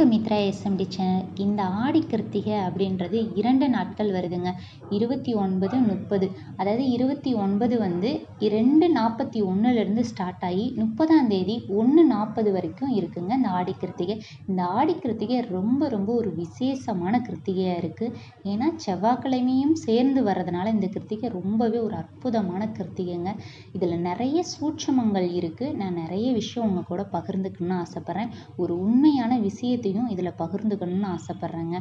To Mitra SMT channel இந்த ஆடி கிருத்திகை அப்படின்றது இரண்டு நாட்கள் வருதுங்க. இருபத்தி ஒன்பது முப்பது. அதாவது இருபத்தி ஒன்பது வந்து ரெண்டு நாற்பத்தி ஒன்றுலேருந்து ஸ்டார்ட் ஆகி முப்பதாம் தேதி ஒன்று நாற்பது வரைக்கும் இருக்குங்க இந்த ஆடி கிருத்திகை. இந்த ஆடி கிருத்திகை ரொம்ப ரொம்ப ஒரு விசேஷமான கிருத்திகையாக இருக்குது ஏன்னா செவ்வாய்க்கிழமையும் சேர்ந்து வர்றதுனால இந்த கிருத்திகை ரொம்பவே ஒரு அற்புதமான கிருத்திகைங்க. இதில் நிறைய சூட்சமங்கள் இருக்குது நான் நிறைய விஷயம் உங்கள் கூட பகிர்ந்துக்கணும்னு ஆசைப்பட்றேன். ஒரு உண்மையான விஷயத்தையும் இதில் பகிர்ந்துக்கணும்னு ஆசைப்பட்றேங்க.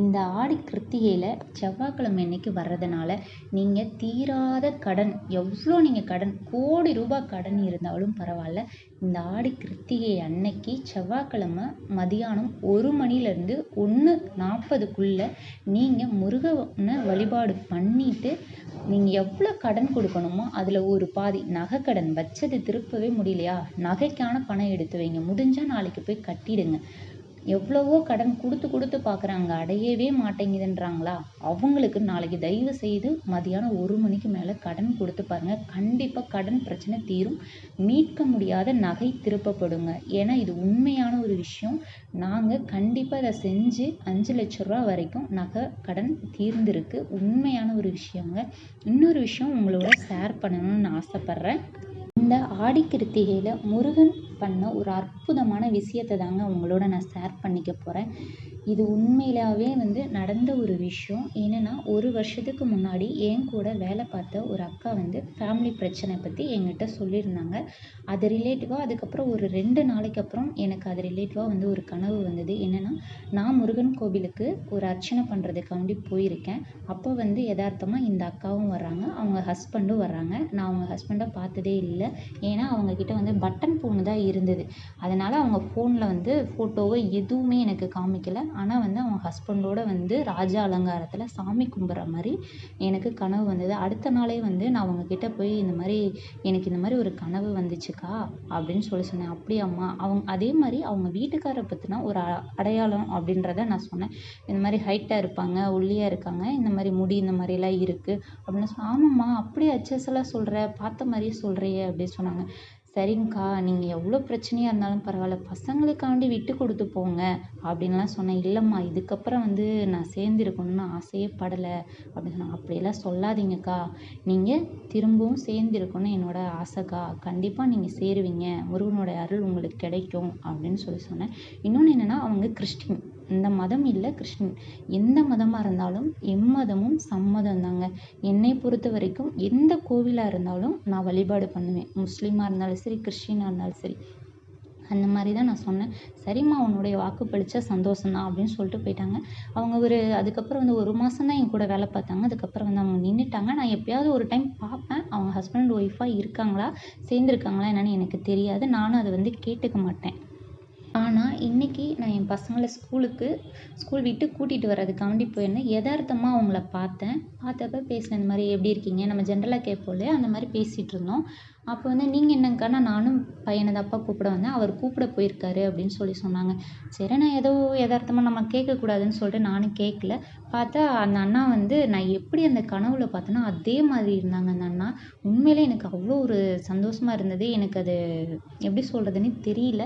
இந்த ஆடி கிருத்திகையில் செவ்வாய்க்கிழமை அன்னைக்கு வர்றதுனால நீங்கள் தீராத கடன் எவ்வளோ நீங்கள் கடன் கோடி ரூபாய் கடன் இருந்தாலும் பரவாயில்ல. இந்த ஆடி கிருத்திகை அன்னைக்கு செவ்வாய்க்கிழமை மதியானம் ஒரு மணிலேருந்து ஒன்று நாற்பதுக்குள்ளே நீங்கள் முருகனை வழிபாடு பண்ணிட்டு நீங்கள் எவ்வளோ கடன் கொடுக்கணுமோ அதில் ஒரு பாதி நகை கடன் வச்சது திருப்பவே முடியலையா? நகைக்கான பணம் எடுத்து வைங்க. முடிஞ்சால் நாளைக்கு போய் கட்டிடுங்க. எவ்வளவோ கடன் கொடுத்து கொடுத்து பார்க்குறாங்க அடையவே மாட்டேங்குதுன்றாங்களா? அவங்களுக்கு நாளைக்கு தயவு செய்து மதியானம் ஒரு மணிக்கு மேலே கடன் கொடுத்து பாருங்கள் கண்டிப்பாக கடன் பிரச்சனை தீரும். மீட்க முடியாத நகை திருப்பப்படுங்க. ஏன்னா இது உண்மையான ஒரு விஷயம். நாங்கள் கண்டிப்பாக இதை செஞ்சு அஞ்சு லட்ச ரூபா வரைக்கும் நகை கடன் தீர்ந்திருக்கு. உண்மையான ஒரு விஷயங்க. இன்னொரு விஷயம் உங்களோட ஷேர் பண்ணணும்னு ஆசைப்பட்றேன். இந்த ஆடி கிருத்திகையில் முருகன் பண்ண ஒரு அற்புதமான விஷயத்தை தாங்க உங்களோட நான் ஷேர் பண்ணிக்க போகிறேன் இது உண்மையிலாவே வந்து நடந்த ஒரு விஷயம். என்னென்னா ஒரு வருஷத்துக்கு முன்னாடி என் கூட வேலை பார்த்த ஒரு அக்கா வந்து ஃபேமிலி பிரச்சனை பற்றி என்கிட்ட சொல்லியிருந்தாங்க. அது ரிலேட்டிவாக அதுக்கப்புறம் ஒரு ரெண்டு நாளைக்கு அப்புறம் எனக்கு அது ரிலேட்டிவாக வந்து ஒரு கனவு வந்தது. என்னென்னா நான் முருகன் கோவிலுக்கு ஒரு அர்ச்சனை பண்ணுறதுக்காண்டி போயிருக்கேன். அப்போ வந்து யதார்த்தமாக இந்த அக்காவும் வர்றாங்க அவங்க ஹஸ்பண்டும் வர்றாங்க. நான் அவங்க ஹஸ்பண்டை பார்த்ததே இல்லை. ஏன்னா அவங்கக்கிட்ட வந்து பட்டன் ஃபோனு தான் இருந்தது. அதனால் அவங்க ஃபோனில் வந்து ஃபோட்டோவை எதுவுமே எனக்கு காமிக்கலை. ஆனால் வந்து அவங்க ஹஸ்பண்டோட வந்து ராஜா அலங்காரத்தில் சாமி கும்பிட்ற மாதிரி எனக்கு கனவு வந்தது. அடுத்த நாளே வந்து நான் அவங்கக்கிட்ட போய் இந்த மாதிரி எனக்கு இந்த மாதிரி ஒரு கனவு வந்துச்சுக்கா அப்படின்னு சொல்லி சொன்னேன். அப்படியாம்மா அவங்க அதே மாதிரி அவங்க வீட்டுக்காரை பற்றின ஒரு அடையாளம் அப்படின்றத நான் சொன்னேன். இந்த மாதிரி ஹைட்டாக இருப்பாங்க ஒல்லியாக இருக்காங்க இந்த மாதிரி முடி இந்த மாதிரிலாம் இருக்குது அப்படின்னு சொன்னேன் ஆமாம்மா அப்படியே அச்சஸெல்லாம் சொல்கிற பார்த்த மாதிரியே சொல்கிறியே அப்படின்னு சொன்னாங்க. சரிங்கக்கா நீங்கள் எவ்வளோ பிரச்சனையாக இருந்தாலும் பரவாயில்ல பசங்களுக்காண்டி விட்டு கொடுத்து போங்க அப்படின்லாம் சொன்னேன். இல்லைம்மா இதுக்கப்புறம் வந்து நான் சேர்ந்துருக்கணுன்னு ஆசையே படலை அப்படின்னு சொன்னாங்க. அப்படியெல்லாம் சொல்லாதீங்கக்கா. நீங்கள் திரும்பவும் சேர்ந்துருக்கணும் என்னோட ஆசைக்கா. கண்டிப்பாக நீங்கள் சேருவீங்க. முருகனோட அருள் உங்களுக்கு கிடைக்கும் அப்படின்னு சொல்லி சொன்னேன். இன்னொன்று என்னென்னா அவங்க கிறிஸ்டின். இந்த மதம் இல்லை கிறிஸ்டின் எந்த மதமாக இருந்தாலும் எம்மதமும் சம்மதம் தாங்க என்னை பொறுத்த வரைக்கும் எந்த கோவிலாக இருந்தாலும் நான் வழிபாடு பண்ணுவேன். முஸ்லீமாக இருந்தாலும் சரி கிறிஸ்டினாக இருந்தாலும் சரி. அந்த மாதிரி தான் நான் சொன்னேன். சரிம்மா உன்னுடைய வாக்கு பளிச்சா சந்தோஷம் தான் அப்படின்னு சொல்லிட்டு போயிட்டாங்க. அவங்க ஒரு அதுக்கப்புறம் வந்து ஒரு மாதம் தான் என் கூட வேலை பார்த்தாங்க. அதுக்கப்புறம் வந்து அவங்க நின்றுட்டாங்க நான் எப்பயாவது ஒரு டைம் பார்ப்பேன். அவங்க ஹஸ்பண்ட் ஒய்ஃபாக இருக்காங்களா? சேர்ந்துருக்காங்களா என்னென்னு எனக்கு தெரியாது. நானும் அதை வந்து கேட்டுக்க மாட்டேன். ஆனால் இன்றைக்கி நான் என் பசங்களை ஸ்கூலுக்கு ஸ்கூல் விட்டு கூட்டிகிட்டு வர்றதுக்காண்டி போயிருந்தேன். எதார்த்தமாக அவங்கள பார்த்தேன். பார்த்தப்ப பேசினேன் இந்த மாதிரி எப்படி இருக்கீங்க? நம்ம ஜென்ரலாக கேட்போம் இல்லையா? அந்த மாதிரி பேசிகிட்டு இருந்தோம். அப்போ வந்து நீங்கள் என்னங்கக்கா நானும் பையனை தான்ப்பா கூப்பிட வந்தேன். அவர் கூப்பிட போயிருக்காரு அப்படின்னு சொல்லி சொன்னாங்க. சரி நான் ஏதோ எதார்த்தமாக நம்ம கேட்கக்கூடாதுன்னு சொல்லிட்டு நானும் கேட்கல. பார்த்தா அந்த அண்ணா வந்து நான் எப்படி அந்த கனவுல பார்த்தேனோ அதே மாதிரி இருந்தாங்க அந்த அண்ணா. உண்மையிலே எனக்கு அவ்வளோ ஒரு சந்தோஷமாக இருந்தது. எனக்கு அது எப்படி சொல்கிறதுன்னு தெரியல.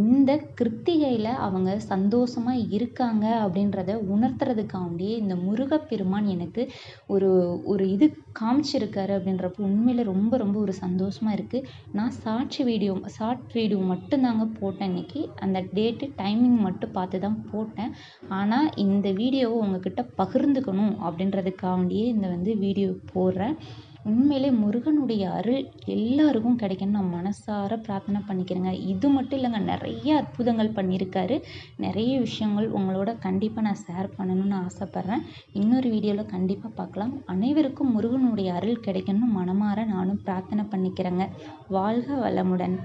இந்த கிருத்திகையில் அவங்க சந்தோஷமாக இருக்காங்க அப்படின்றத உணர்த்துறதுக்காண்டியே இந்த முருகப்பெருமான் எனக்கு ஒரு ஒரு இது காமிச்சிருக்காரு அப்படின்றப்போ உண்மையில் ரொம்ப ரொம்ப ஒரு சந்தோஷம். சந்தோஷமாக இருக்குது நான் சாட்சி வீடியோ ஷார்ட் வீடியோ மட்டும்தாங்க போட்டேன் இன்றைக்கி அந்த டேட்டு டைமிங் மட்டும் பார்த்து தான் போட்டேன். ஆனால் இந்த வீடியோவை உங்ககிட்ட பகிர்ந்துக்கணும் அப்படின்றதுக்காண்டியே இந்த வந்து வீடியோ போடுறேன். உண்மையிலே முருகனுடைய அருள் எல்லாருக்கும் கிடைக்கணும்னு நான் மனசார பிரார்த்தனை பண்ணிக்கிறேங்க. இது மட்டும் இல்லைங்க நிறைய அற்புதங்கள் பண்ணியிருக்காரு. நிறைய விஷயங்கள் உங்களோட கண்டிப்பாக நான் ஷேர் பண்ணணும்னு ஆசைப்பட்றேன். இன்னொரு வீடியோவில் கண்டிப்பாக பார்க்கலாம். அனைவருக்கும் முருகனுடைய அருள் கிடைக்கணும்னு மனமாற நானும் பிரார்த்தனை பண்ணிக்கிறேங்க. வாழ்க வளமுடன்.